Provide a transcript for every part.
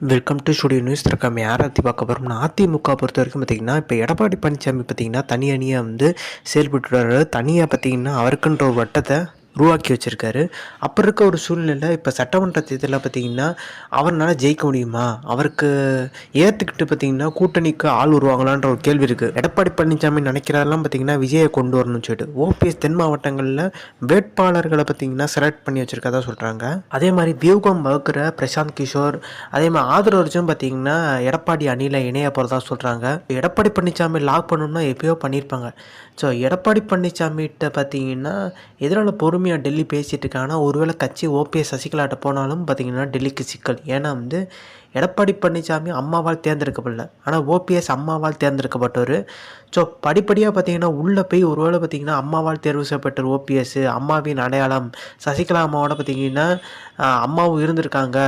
Welcome to studio news இருக்காம யாரை பற்றி பார்க்க போகிறோம்னா அதிமுக பொறுத்த வரைக்கும் பார்த்தீங்கன்னா இப்போ எடப்பாடி பழனிசாமி பார்த்தீங்கன்னா தனி அணியாக வந்து செயல்பட்டு வர்றாரு. தனியாக பார்த்தீங்கன்னா அவருக்குன்ற ஒரு வட்டத்தை உருவாக்கி வச்சுருக்காரு. அப்போ இருக்க ஒரு சூழ்நிலை இப்போ சட்டமன்ற தேர்தலில் பார்த்தீங்கன்னா அவரால் ஜெயிக்க முடியுமா? அவருக்கு ஏற்றுக்கிட்டு பார்த்தீங்கன்னா கூட்டணிக்கு ஆள் உருவாங்களான்ற ஒரு கேள்வி இருக்குது எடப்பாடி பழனிசாமி நினைக்கிறதெல்லாம் பார்த்தீங்கன்னா விஜயை கொண்டு வரணும்னு சொல்லிட்டு. ஓபிஎஸ் தென் மாவட்டங்களில் வேட்பாளர்களை பார்த்தீங்கன்னா செலக்ட் பண்ணி வச்சுருக்கதா சொல்கிறாங்க அதே மாதிரி வியூகம் வகுக்கிற பிரசாந்த் கிஷோர் அதே மாதிரி ஆதரவர்ஜும் பார்த்தீங்கன்னா எடப்பாடி அணியில் இணைய போகிறதா சொல்கிறாங்க எடப்பாடி பழனிசாமி லாக் பண்ணணும்னா எப்பயோ பண்ணியிருப்பாங்க ஸோ எடப்பாடி பழனிசாமிகிட்ட பார்த்தீங்கன்னா எதனால் பொறுமையாக டெல்லி பேசிகிட்டு இருக்காங்கன்னா ஒருவேளை கட்சி ஓபிஎஸ் சசிகலாட்ட போனாலும் பார்த்தீங்கன்னா டெல்லிக்கு சிக்கல். ஏன்னா வந்து எடப்பாடி பழனிசாமி அம்மாவால் தேர்ந்தெடுக்கப்படல. ஆனால் ஓபிஎஸ் அம்மாவால் தேர்ந்தெடுக்கப்பட்டவர். ஸோ படிப்படியாக பார்த்தீங்கன்னா உள்ளே போய் ஒருவேளை பார்த்தீங்கன்னா அம்மாவால் தேர்வு செய்யப்பட்ட ஓபிஎஸ் அம்மாவின் அடையாளம் சசிகலா அம்மாவோட பார்த்தீங்கன்னா அம்மாவும் இருந்திருக்காங்க.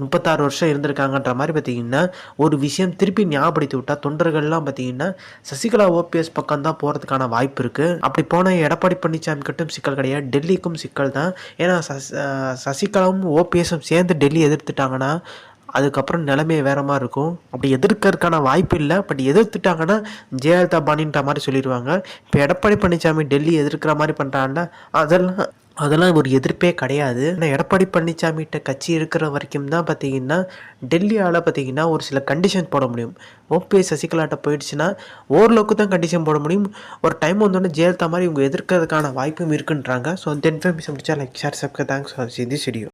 முப்பத்தாறு வருஷம் இருந்திருக்காங்கன்ற மாதிரி பார்த்தீங்கன்னா ஒரு விஷயம் திருப்பி ஞாபகப்படுத்தி விட்டால் தொண்டர்கள்லாம் பார்த்தீங்கன்னா சசிகலா ஓபிஎஸ் பக்கம் தான் போகிறதுக்கான வாய்ப்பு இருக்குது அப்படி போன எடப்பாடி பழனிசாமி கிட்டும் சிக்கல் கிடையாது. டெல்லிக்கும் சிக்கல் தான். ஏன்னா சசிகலாவும் ஓபிஎஸும் சேர்ந்து டெல்லி எதிர்த்துட்டாங்கன்னா அதுக்கப்புறம் நிலைமை வேற மாதிரி இருக்கும். அப்படி எதிர்க்கறதுக்கான வாய்ப்பு இல்லை. பட் எதிர்த்துட்டாங்கன்னா ஜெயலலிதா பாணின்ற மாதிரி சொல்லிடுவாங்க. இப்போ எடப்பாடி பழனிசாமி டெல்லி எதிர்க்கிற மாதிரி பண்ணுறாங்கல்ல அதெல்லாம் அதெல்லாம் ஒரு எதிர்ப்பே கிடையாது. ஆனால் எடப்பாடி பழனிசாமிகிட்ட கட்சி இருக்கிற வரைக்கும் தான் பார்த்தீங்கன்னா டெல்லியால் பார்த்தீங்கன்னா ஒரு சில கண்டிஷன் போட முடியும். ஓபிஎஸ் சசிகலாட்ட போயிடுச்சுன்னா ஓரளவுக்கு தான் கண்டிஷன் போட முடியும். ஒரு டைம் வந்தோடனே ஜெயலலிதா மாதிரி இவங்க எதிர்க்கிறதுக்கான வாய்ப்பும் இருக்குன்றாங்க. ஸோ அந்த இன்ஃபர்மேஷன் முடிச்சா லைக் ஷேர் சப்க தேங்க்ஸ் ஃபார் தி ஸ்டுடியோ